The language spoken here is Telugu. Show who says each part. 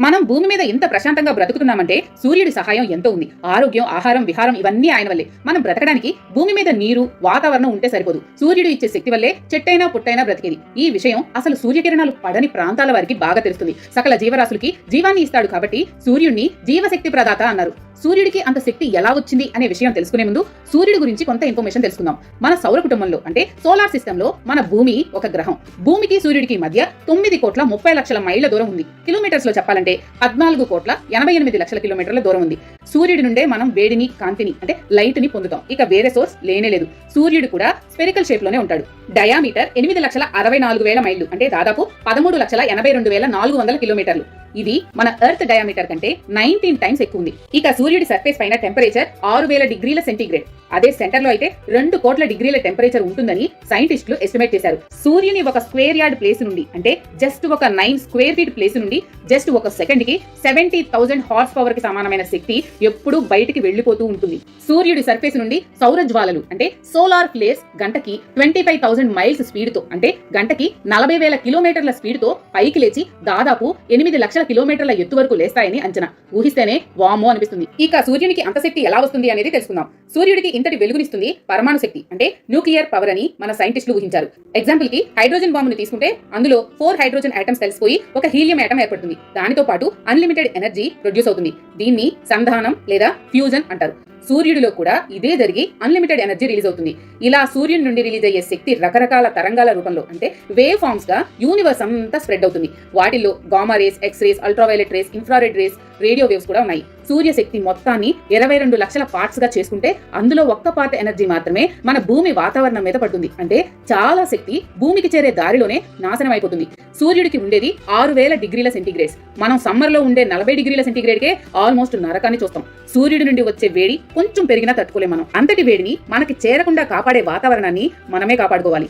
Speaker 1: మనం భూమి మీద ఇంత ప్రశాంతంగా బ్రతుకుతున్నామంటే సూర్యుడి సహాయం ఎంతో ఉంది. ఆరోగ్యం ఆహారం విహారం ఇవన్నీ ఆయన వల్లే. మనం బ్రతకడానికి భూమి మీద నీరు వాతావరణం ఉంటే సరిపోదు. సూర్యుడు ఇచ్చే శక్తి వల్లే చెట్టైనా పుట్టైనా బ్రతికేది. ఈ విషయం అసలు సూర్యకిరణాలు పడని ప్రాంతాల వారికి బాగా తెలుస్తుంది. సకల జీవరాశులకి జీవాన్ని ఇస్తాడు కాబట్టి సూర్యుడిని జీవశక్తి ప్రదాత అన్నారు. సూర్యుడికి అంత శక్తి ఎలా వచ్చింది అనే విషయం తెలుసుకునే ముందు సూర్యుడి గురించి కొంత ఇన్ఫర్మేషన్ తెలుసుకుందాం. మన సౌర కుటుంబంలో అంటే సోలార్ సిస్టమ్లో మన భూమి ఒక గ్రహం. భూమికి సూర్యుడికి మధ్య తొమ్మిది కోట్ల ముప్పై లక్షల మైళ్ళ దూరం ఉంది. కిలోమీటర్స్లో చెప్పాలంటే పద్నాలుగు కోట్ల ఎనభై ఎనిమిది లక్షల కిలోమీటర్ల దూరం ఉంది. సూర్యుడి నుండే మనం వేడిని కాంతిని అంటే లైట్ని పొందుతాం. ఇక వేరే సోర్స్ లేనే లేదు. సూర్యుడు కూడా స్పెరికల్ షేప్లోనే ఉంటాడు. డయామీటర్ ఎనిమిది లక్షల అరవై నాలుగు వేల మైళ్ళు అంటే దాదాపు పదమూడు లక్షల ఎనభై రెండు వేల నాలుగు వందల కిలోమీటర్లు ఇది మన ఎర్త్ డయామీటర్ కంటే నైన్టీన్ టైమ్స్ ఎక్కువ ఉంది. ఇక సూర్యుడి సర్ఫేస్ పైన టెంపరేచర్ ఆరు వేల డిగ్రీల సెంటీగ్రేడ్ అదే సెంటర్లో అయితే రెండు కోట్ల డిగ్రీల టెంపరేచర్ ఉంటుందని సైంటిస్టులు ఎస్టిమేట్ చేశారు. సూర్యుని ఒక స్క్వేర్ యార్డ్ ప్లేస్ నుండి అంటే జస్ట్ ఒక నైన్ స్క్వేర్ ఫీట్ ప్లేస్ నుండి జస్ట్ ఒక సెకండ్కి సెవెంటీ థౌసండ్ హార్స్ పవర్కి సమానమైన శక్తి ఎప్పుడూ బయటికి వెళ్ళిపోతూ ఉంటుంది. సూర్యుడి సర్ఫేస్ నుండి సౌర జ్వాలలు అంటే సోలార్ ఫ్లేస్ గంటకి ట్వంటీ ఫైవ్ థౌసండ్ మైల్స్ స్పీడ్తో అంటే గంటకి నలభై వేల కిలోమీటర్ల స్పీడ్తో పైకి లేచి దాదాపు ఎనిమిది లక్షల కిలోమీటర్ల ఎత్తు వరకు లేస్తాయని అంచనా. ఊహిస్తేనే వామో అనిపిస్తుంది. ఇక సూర్యునికి అంత శక్తి ఎలా వస్తుంది అనేది తెలుసుకుందాం. సూర్యుడికి ఇంతటి వెలుగునిస్తుంది పరమాణు శక్తి అంటే న్యూక్లియర్ పవర్ అని మన సైంటిస్టులు ఊహించారు. ఎగ్జాంపుల్కి హైడ్రోజన్ బాంబుని తీసుకుంటే అందులో ఫోర్ హైడ్రోజన్ ఐటమ్స్ కలిసిపోయి ఒక హీలియం ఐటమ్ ఏర్పడుతుంది. దానితో పాటు అన్లిమిటెడ్ ఎనర్జీ ప్రొడ్యూస్ అవుతుంది. దీన్ని సంధానం లేదా ఫ్యూజన్ అంటారు. సూర్యుడిలో కూడా ఇదే జరిగి అన్లిమిటెడ్ ఎనర్జీ రిలీజ్ అవుతుంది. ఇలా సూర్యుడి నుండి రిలీజ్ అయ్యే శక్తి రకరకాల తరంగాల రూపంలో అంటే వేవ్ ఫార్మ్స్గా యూనివర్స్ అంతా స్ప్రెడ్ అవుతుంది. వాటిల్లో gamma rays X rays ultraviolet rays infrared rays radio waves కూడా ఉన్నాయి. సూర్యశక్తి మొత్తాన్ని ఇరవై రెండు లక్షల పార్ట్స్గా చేసుకుంటే అందులో ఒక్క పార్ట్ ఎనర్జీ మాత్రమే మన భూమి వాతావరణం మీద పడుతుంది. అంటే చాలా శక్తి భూమికి చేరే దారిలోనే నాశనం అయిపోతుంది. సూర్యుడికి ఉండేది ఆరు వేల డిగ్రీల సెంటీగ్రేడ్స్. మనం సమ్మర్లో ఉండే నలభై డిగ్రీల సెంటీగ్రేడ్కే ఆల్మోస్ట్ నరకాన్ని చూస్తాం. సూర్యుడి నుండి వచ్చే వేడి కొంచెం పెరిగినా తట్టుకోలేం మనం. అంతటి వేడిని మనకి చేరకుండా కాపాడే వాతావరణాన్ని మనమే కాపాడుకోవాలి.